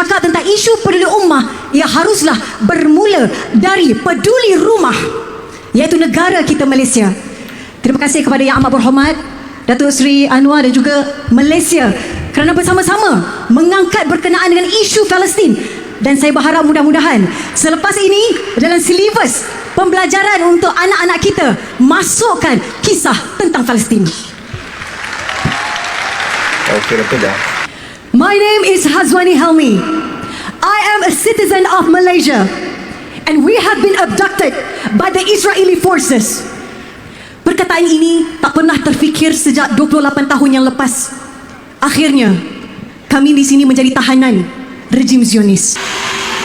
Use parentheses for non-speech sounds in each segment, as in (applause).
bercakap tentang isu peduli ummah, ia haruslah bermula dari peduli rumah, iaitu negara kita Malaysia. Terima kasih kepada Yang Amat Berhormat Datuk Seri Anwar dan juga Malaysia kerana bersama-sama mengangkat berkenaan dengan isu Palestin dan saya berharap mudah-mudahan selepas ini dalam silibus pembelajaran untuk anak-anak kita masukkan kisah tentang Palestin. Okey, betul dah. My name is Hazwani Helmi. I am a citizen of Malaysia and we have been abducted by the Israeli forces. Perkataan ini tak pernah terfikir sejak 28 tahun yang lepas. Akhirnya, kami di sini menjadi tahanan rejim Zionis.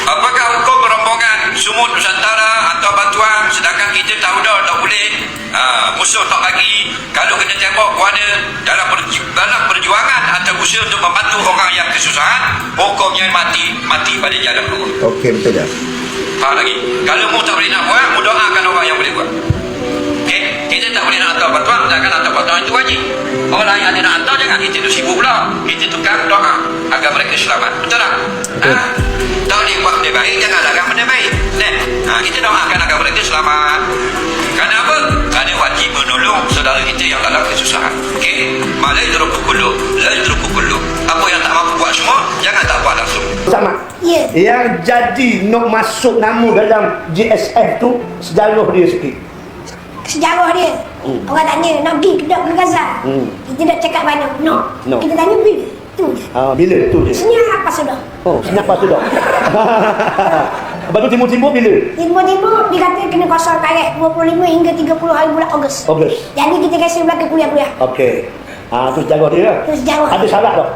Apakah hukum rombongan sumut Nusantara atau bantuan sedangkan kita tahu dah tak boleh uh, musuh tak bagi. Kalau kena tembak kuana dalam, perju- dalam perjuangan atau usaha untuk membantu orang yang kesusahan hukumnya mati mati pada jalan Allah Okey, betul dah. faham lagi? Kalau mu tak boleh nak buat mu doakan orang yang boleh buat. Okay? Kita tak boleh nak hantar bantuan Jangan hantar bantuan itu wajib. Orang lain ada nak hantar Jangan. Kita tu sibuk pula. Kita tukar doa Agar mereka selamat Betul tak? Ha? Tak boleh buat benda baik Jangan larang benda baik Nah, ha, Kita doakan agar mereka selamat Kerana apa? Kerana wajib menolong Saudara kita yang dalam kesusahan Okey? Malai terupu kulu Lai terupu kulu Apa yang tak mampu buat semua Jangan tak buat langsung Sama. Ya. Yang jadi nak masuk nama dalam GSF tu sejarah dia sikit. Sejarah dia. Hmm. Orang tanya nak pergi ke ke Gaza. Hmm. Kita nak cakap mana? No. No. Kita tanya bila. Tu je. Ha, bila tu dia? Senyap apa sudah? Oh, senyap (laughs) tu dah. Lepas tu timur-timur bila? Timur-timur dia kata kena kosong tarikh 25 hingga 30 hari bulan Ogos. Ogos. Jadi kita kasi belakang kuliah-kuliah. Okey. Ha, tu sejarah dia lah. Tu sejarah. Ada syarat tak?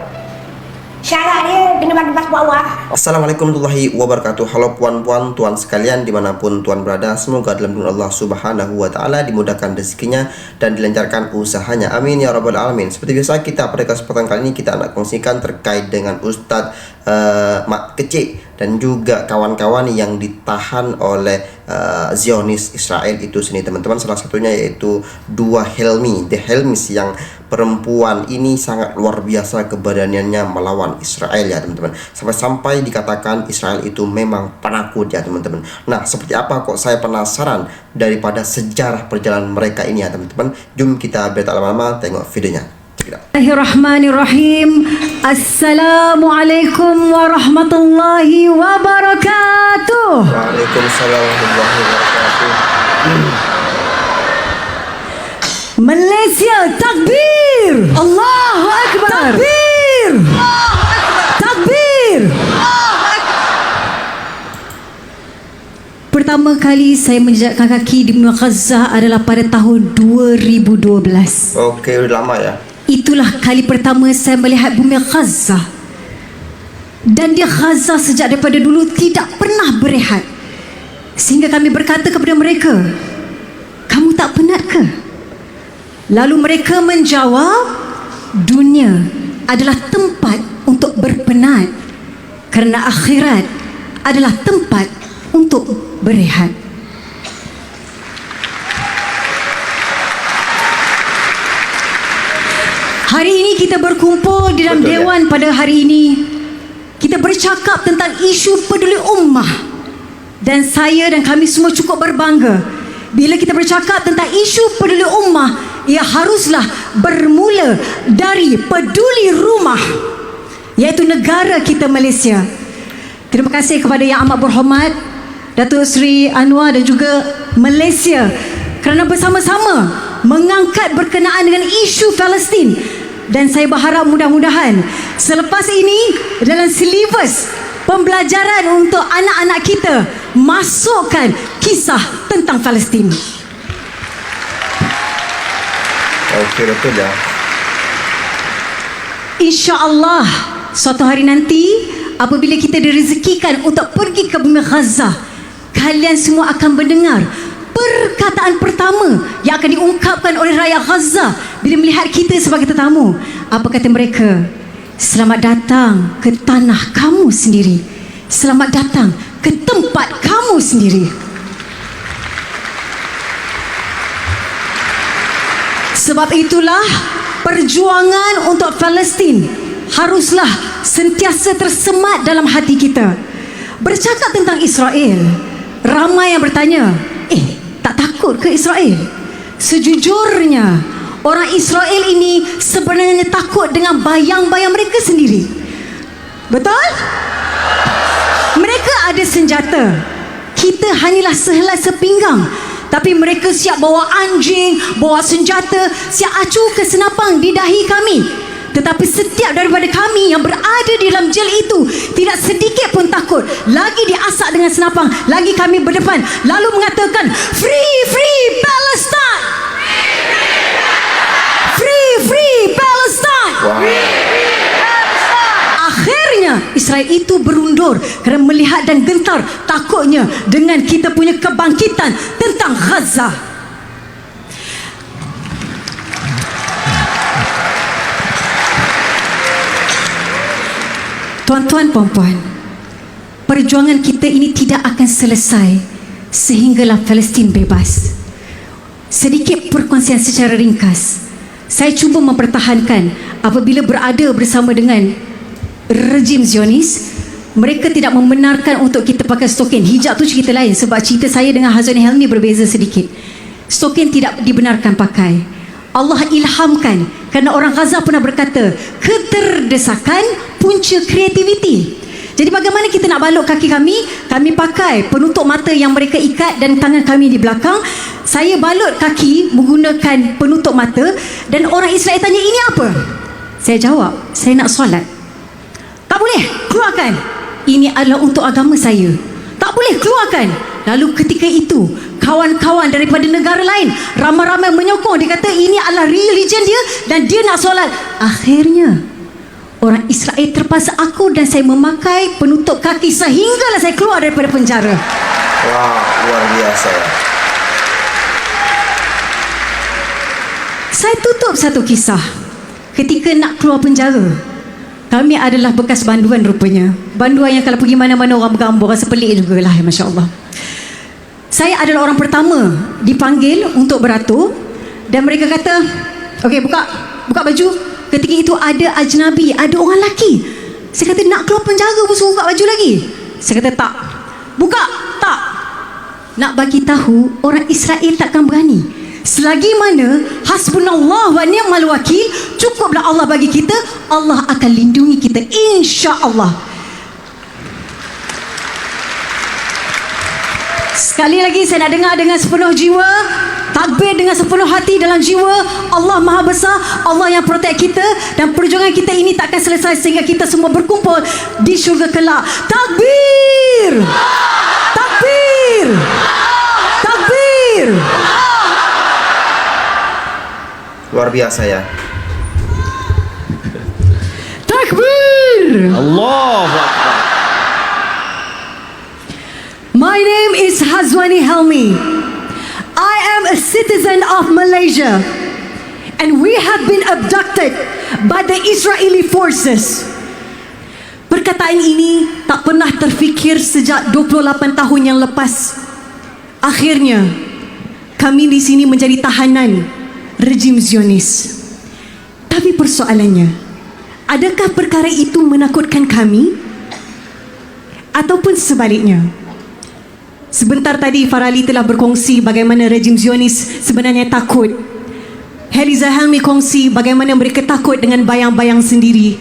Awal. Assalamualaikum warahmatullahi wabarakatuh. Halo puan-puan, tuan sekalian di mana pun tuan berada. Semoga dalam lindungan Allah Subhanahu Wa Taala dimudahkan rezekinya dan dilancarkan usahanya. Amin ya rabbal alamin. Seperti biasa kita pada kesempatan kali ini kita nak kongsikan terkait dengan Ustaz uh, Mak Kecik dan juga kawan-kawan yang ditahan oleh uh, Zionis Israel itu sini teman-teman salah satunya yaitu dua Helmi the Helmis yang perempuan ini sangat luar biasa keberaniannya melawan Israel ya teman-teman sampai-sampai dikatakan Israel itu memang penakut ya teman-teman nah seperti apa kok saya penasaran daripada sejarah perjalanan mereka ini ya teman-teman jom kita tak lama-lama tengok videonya. Bismillahirrahmanirrahim. Assalamualaikum warahmatullahi wabarakatuh. Waalaikumsalam warahmatullahi wabarakatuh Malaysia takbir. Allahu akbar. Takbir. Takbir. Pertama kali saya menjejakkan kaki di Gaza adalah pada tahun 2012. Okey lama ya Itulah kali pertama saya melihat bumi Gaza. Dan dia Gaza sejak daripada dulu tidak pernah berehat. Sehingga kami berkata kepada mereka, kamu tak penat ke? Lalu mereka menjawab, dunia adalah tempat untuk berpenat. Kerana akhirat adalah tempat untuk berehat. Hari ini kita berkumpul di dalam Betul, ya. dewan pada hari ini. Kita bercakap tentang isu peduli ummah. Dan saya dan kami semua cukup berbangga bila kita bercakap tentang isu peduli ummah, ia haruslah bermula dari peduli rumah, iaitu negara kita Malaysia. Terima kasih kepada Yang Amat Berhormat Datuk Seri Anwar dan juga Malaysia kerana bersama-sama mengangkat berkenaan dengan isu Palestin dan saya berharap mudah-mudahan selepas ini dalam silibus pembelajaran untuk anak-anak kita masukkan kisah tentang Palestin. Okey betul dah InsyaAllah suatu hari nanti apabila kita direzekikan untuk pergi ke bumi Gaza, kalian semua akan mendengar perkataan pertama yang akan diungkapkan oleh rakyat Gaza bila melihat kita sebagai tetamu. Apa kata mereka? Selamat datang ke tanah kamu sendiri. Selamat datang ke tempat kamu sendiri. Sebab itulah perjuangan untuk Palestin haruslah sentiasa tersemat dalam hati kita. Bercakap tentang Israel, ramai yang bertanya, eh tak takut ke Israel? Sejujurnya, orang Israel ini sebenarnya takut dengan bayang-bayang mereka sendiri. Betul? Mereka ada senjata. Kita hanyalah sehelai sepinggang. Tapi mereka siap bawa anjing, bawa senjata, siap acu ke senapang di dahi kami. Tetapi setiap daripada kami yang berada di dalam jel itu tidak sedikit pun takut. Lagi diasak dengan senapang, lagi kami berdepan lalu mengatakan free free Palestine. Free free Palestine. Wah. Akhirnya Israel itu berundur kerana melihat dan gentar takutnya dengan kita punya kebangkitan tentang Gaza. Tuan-tuan puan-puan, perjuangan kita ini tidak akan selesai sehinggalah Palestin bebas. Sedikit perkongsian secara ringkas. Saya cuba mempertahankan apabila berada bersama dengan rejim Zionis, mereka tidak membenarkan untuk kita pakai stokin. Hijab tu cerita lain sebab cerita saya dengan Hazani Helmi berbeza sedikit. Stokin tidak dibenarkan pakai. Allah ilhamkan kerana orang Gaza pernah berkata keterdesakan punca kreativiti. Jadi bagaimana kita nak balok kaki kami? Kami pakai penutup mata yang mereka ikat dan tangan kami di belakang. Saya balut kaki menggunakan penutup mata dan orang Israel tanya ini apa? Saya jawab, saya nak solat. Tak boleh, keluarkan. Ini adalah untuk agama saya. Tak boleh, keluarkan. Lalu ketika itu, kawan-kawan daripada negara lain ramai-ramai menyokong. Dia kata ini adalah religion dia dan dia nak solat. Akhirnya, orang Israel terpaksa aku dan saya memakai penutup kaki sehinggalah saya keluar daripada penjara. Wah, luar biasa. Saya tutup satu kisah. Ketika nak keluar penjara, kami adalah bekas banduan rupanya. Banduan yang kalau pergi mana-mana orang bergambar, rasa pelik juga lah, Masya Allah. Saya adalah orang pertama dipanggil untuk beratur dan mereka kata, okey buka, buka baju. Ketika itu ada ajnabi, ada orang lelaki. Saya kata nak keluar penjara pun suruh buka baju lagi. Saya kata tak. Buka, tak. Nak bagi tahu orang Israel takkan berani. Selagi mana hasbunallah wa ni'mal wakil, cukuplah Allah bagi kita, Allah akan lindungi kita insya-Allah. Sekali lagi saya nak dengar dengan sepenuh jiwa Takbir dengan sepenuh hati dalam jiwa Allah Maha Besar Allah yang protek kita Dan perjuangan kita ini takkan selesai Sehingga kita semua berkumpul Di syurga kelak. Takbir Takbir! Takbir Luar biasa ya. Takbir Allah My name is Hazwani Helmi. I am a citizen of Malaysia. And we have been abducted by the Israeli forces. Perkataan ini tak pernah terfikir sejak 28 tahun yang lepas. Akhirnya, kami di sini menjadi tahanan rejim Zionis. Tapi persoalannya, adakah perkara itu menakutkan kami? Ataupun sebaliknya? Sebentar tadi Farali telah berkongsi bagaimana rejim Zionis sebenarnya takut. Heliza Helmi kongsi bagaimana mereka takut dengan bayang-bayang sendiri.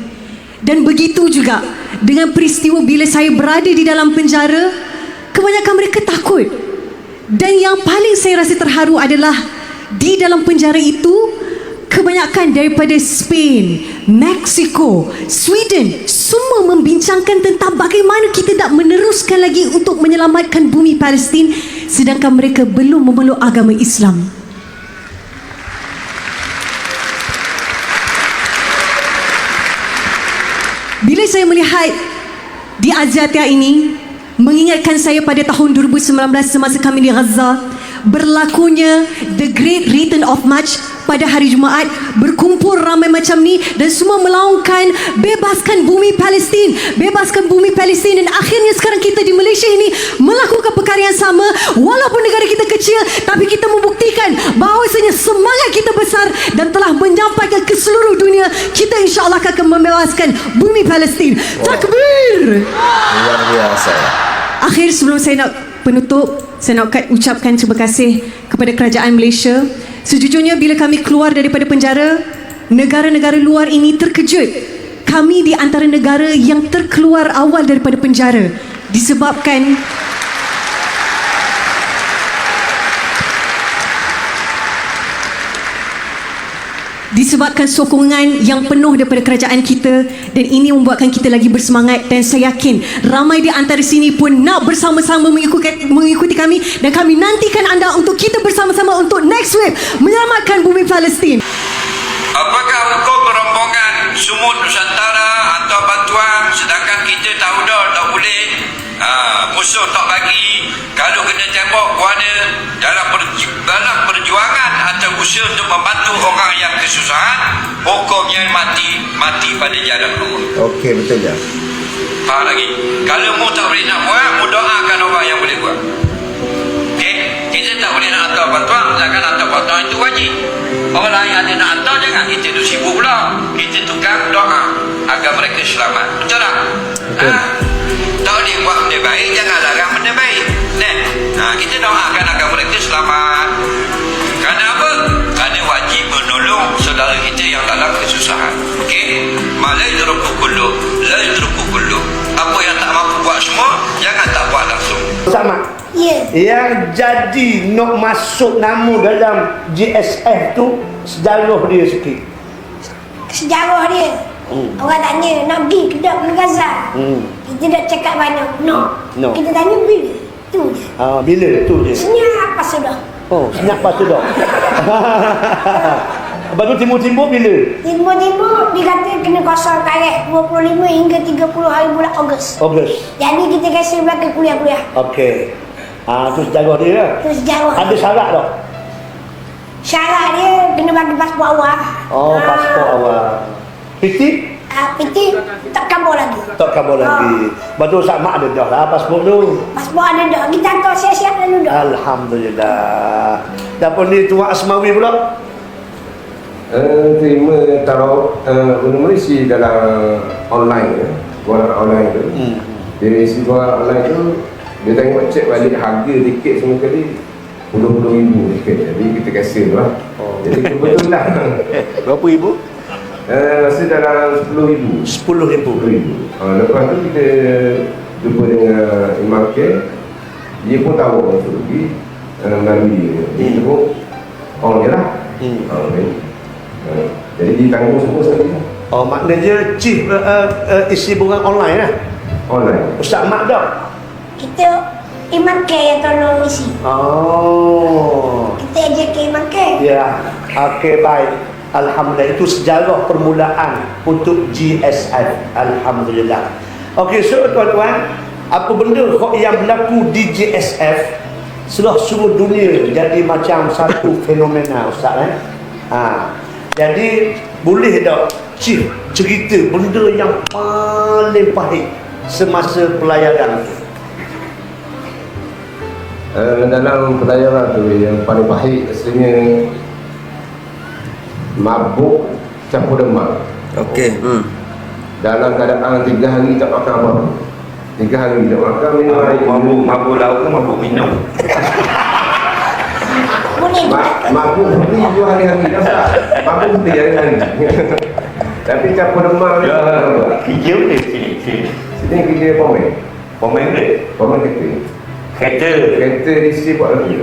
Dan begitu juga dengan peristiwa bila saya berada di dalam penjara, kebanyakan mereka takut. Dan yang paling saya rasa terharu adalah di dalam penjara itu kebanyakan daripada Spain, Mexico, Sweden semua membincangkan tentang bagaimana kita tak meneruskan lagi untuk menyelamatkan bumi Palestin sedangkan mereka belum memeluk agama Islam. Bila saya melihat di Aziatia ini mengingatkan saya pada tahun 2019 semasa kami di Gaza berlakunya The Great Return of March pada hari Jumaat berkumpul ramai macam ni dan semua melaungkan bebaskan bumi Palestin, bebaskan bumi Palestin dan akhirnya sekarang kita di Malaysia ini melakukan perkara yang sama walaupun negara kita kecil tapi kita membuktikan bahawasanya semangat kita besar dan telah menyampaikan ke seluruh dunia kita insya-Allah akan membebaskan bumi Palestin. Takbir. Luar biasa. Akhir sebelum saya nak penutup, saya nak ucap- ucapkan terima kasih kepada kerajaan Malaysia. Sejujurnya bila kami keluar daripada penjara, negara-negara luar ini terkejut. Kami di antara negara yang terkeluar awal daripada penjara disebabkan disebabkan sokongan yang penuh daripada kerajaan kita dan ini membuatkan kita lagi bersemangat dan saya yakin ramai di antara sini pun nak bersama-sama mengikuti, mengikuti kami dan kami nantikan anda untuk kita bersama-sama untuk next wave menyelamatkan bumi Palestin. Apakah hukum rombongan sumut Nusantara atau bantuan sedangkan kita tahu dah tak boleh ha, musuh tak bagi Okey, betul ya. Faham lagi? Kalau mu tak boleh nak buat mu doakan orang yang boleh buat. Okey, kita tak boleh nak hantar bantuan sedangkan hantar bantuan itu wajib. Orang lain ada nak hantar jangan. Kita tu sibuk pula. Kita tukar doa agar mereka selamat. Betul tak? Betul. Ha? tak boleh buat benda baik jangan larang benda baik. Nah, ha, kita doakan agar mereka selamat Sama. Ya. Yang jadi nak masuk nama dalam GSF tu sejarah dia sikit. Sejarah dia. Hmm. Orang tanya nak pergi ke tak ke Gaza. Hmm. Kita dah cakap banyak. No. No. Kita tanya bila. Tu je. Ah, bila tu dia? Senyap apa sudah. Oh, senyap pas tu dah. (laughs) Lepas tu timbul-timbul bila? Tiba-tiba dikata kena kosong tarikh 25 hingga 30 hari bulan Ogos. Ogos. Jadi kita kasi belakang kuliah-kuliah. Okey. Ah, tu sejarah dia lah. Itu sejarah. Ada syarat tak? Syarat dia kena bagi paspor awal. Oh, paspor awal. PT? Ah, PT tak kabur lagi. Tak kabur lagi. Lepas tu sama ada dah lah paspor tu. Paspor ada dah. Kita hantar siap-siap lalu dah. Alhamdulillah. Dan pun ni Tuan Asmawi pula. Uh, terima taruh uh, benda isi dalam online ya. Buat online tu. Hmm. Dia isi buat online tu dia tengok cek balik harga tiket semua kali puluh-puluh ribu tiket. Jadi kita kasih tu lah. Oh. Jadi kebetulan (laughs) Berapa ibu? uh, rasa dalam sepuluh ribu. Sepuluh ribu. Sepuluh ribu. Uh, lepas tu kita jumpa dengan Imam K. Dia pun tahu untuk pergi uh, melalui dia. Dia pun on je lah. Hmm. Uh, okay. Uh, jadi ditanggung semua sekali lah. Oh, maknanya chief uh, uh, uh, isi bunga online lah. Online. Ustaz Mak dah. Kita Iman K yang tolong isi. Oh. Kita aja ke Iman K. Ya. Okey, baik. Alhamdulillah itu sejarah permulaan untuk GSF. Alhamdulillah. Okey, so tuan-tuan, apa benda kok yang berlaku di GSF seluruh seluruh dunia jadi macam satu fenomena Ustaz eh? Ha. Jadi boleh tak Chief cerita benda yang paling pahit semasa pelayaran tu? Uh, dalam pelayaran tu yang paling pahit rasanya mabuk campur demam Okey. Hmm. dalam keadaan tiga hari tak makan apa tiga hari tak makan minum air mabuk mabuk lauk ke mabuk minum (laughs) Boleh Ma, juga. mabuk ni dua hari-hari tak tak mabuk tiga hari-hari (laughs) tapi campur demam ni Kerja boleh sini, sini. sini kerja pemain Pemain boleh? pemain kereta Kereta. kereta di sini buat lagi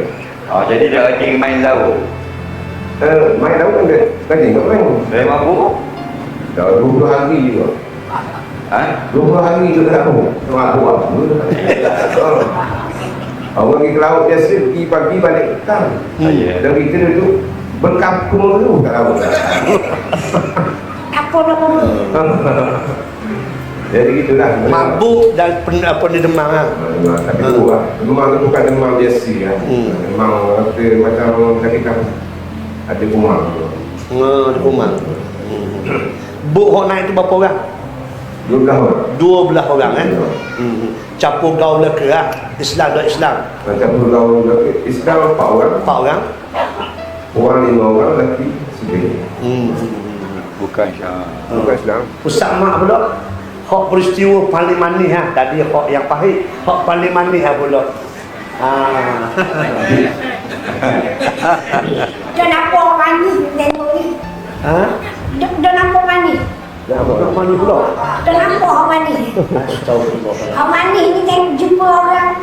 Oh, jadi dia rajin main laut. Uh, main tahu kan rajin tak main Saya mabuk. dah 20 hari juga Ha? 20 hari juga dah tahu mabuk apa (laughs) Orang pergi ke laut biasa pergi pagi balik petang. Hmm. Ya. Dan kita duduk berkampung dulu kat laut. Apa nama? (laughs) Jadi gitulah. Mabuk dan pen, apa ni demam lah. Memang tapi tu lah. Demam tu bukan demam biasa kan. Hmm. Memang kata macam tadi kan ada kumang. Nge di rumah. Hmm. Buk hok naik tu berapa orang? Dua belah orang. Dua belah orang eh. Hmm. Campur gaul leka lah. Islam dan Islam. Macam pergaulan lelaki. Islam empat orang. Empat orang. Orang lima orang lelaki sebagainya. Hmm. Bukan Syah. Bukan Islam. Ustaz Mak pula. Hak peristiwa paling manis ha. Tadi hak yang pahit. Hak paling manis ha pula. Ah. Dia nampak orang ni tengok ni. ha? Dia nampak orang ni. Dah apa? Hak manis pula. Dia nampak orang ni. Astagfirullah. Orang ni ni tengok jumpa orang.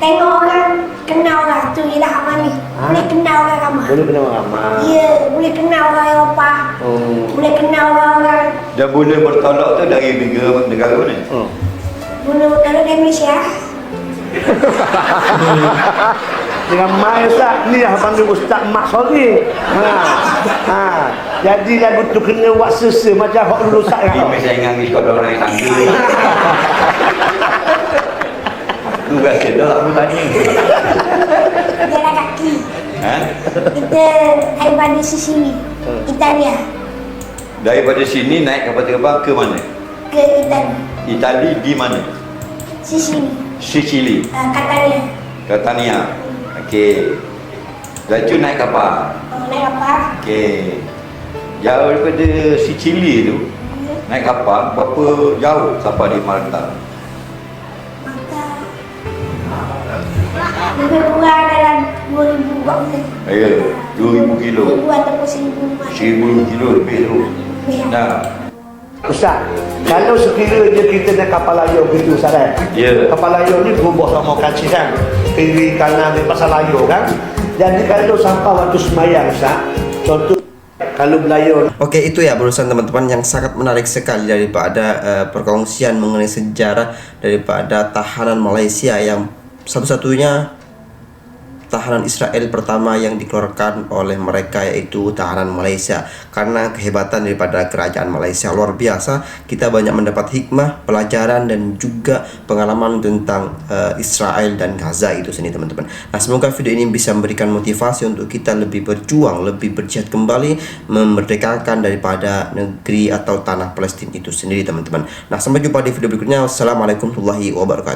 Tengok orang, kenal orang. Tu je lah orang ni. Ha? Boleh kenal orang ramai. Boleh kena ramai. Ya, boleh kenal orang Eropah. Oh. Boleh kenal orang-orang. Dan boleh bertolak tu dari negara negara ni. Oh. Boleh kalau dari Malaysia. (laughs) Dengan mai Ustaz Ni lah panggil Ustaz Mak Sorry ha. ha. Jadi lagu tu kena buat sesa Macam hak dulu Ustaz kan mesai dengan ni kalau orang yang tangga. Tu biasa dah aku tanya. Jalan kaki. Ha? Kita daripada sini. Italia. Daripada sini naik kapal terbang ke mana? Ke Italia. Itali di mana? Sini. Sicily, Uh, Catania. Catania. Okey. Tu naik kapal. Oh, naik apa? Okey. Jauh daripada Sicily tu naik kapal berapa jauh sampai di Malta? Lebih kurang dalam 2000 buat mungkin. Ya, 2000 kilo. 2000 ataupun 1000 macam. 1000 kilo lebih tu. Nah, Ustaz Kalau sekiranya kita naik kapal layar gitu Ustaz kan Ya. Kapal layar ni berubah sama kancing kan? Kiri kanan di pasal layar kan? Jadi kalau sampai waktu semayang Ustaz Contoh kalau belayar Oke itu ya barusan teman-teman yang sangat menarik sekali daripada eh, perkongsian mengenai sejarah daripada tahanan Malaysia yang satu-satunya tahanan Israel pertama yang dikeluarkan oleh mereka yaitu tahanan Malaysia. Karena kehebatan daripada kerajaan Malaysia luar biasa. Kita banyak mendapat hikmah pelajaran dan juga pengalaman tentang eh, Israel dan Gaza itu sendiri teman-teman. Nah semoga video ini bisa memberikan motivasi untuk kita lebih berjuang lebih berjihad kembali memerdekakan daripada negeri atau tanah Palestina itu sendiri teman-teman. Nah sampai jumpa di video berikutnya. Wassalamualaikum warahmatullahi wabarakatuh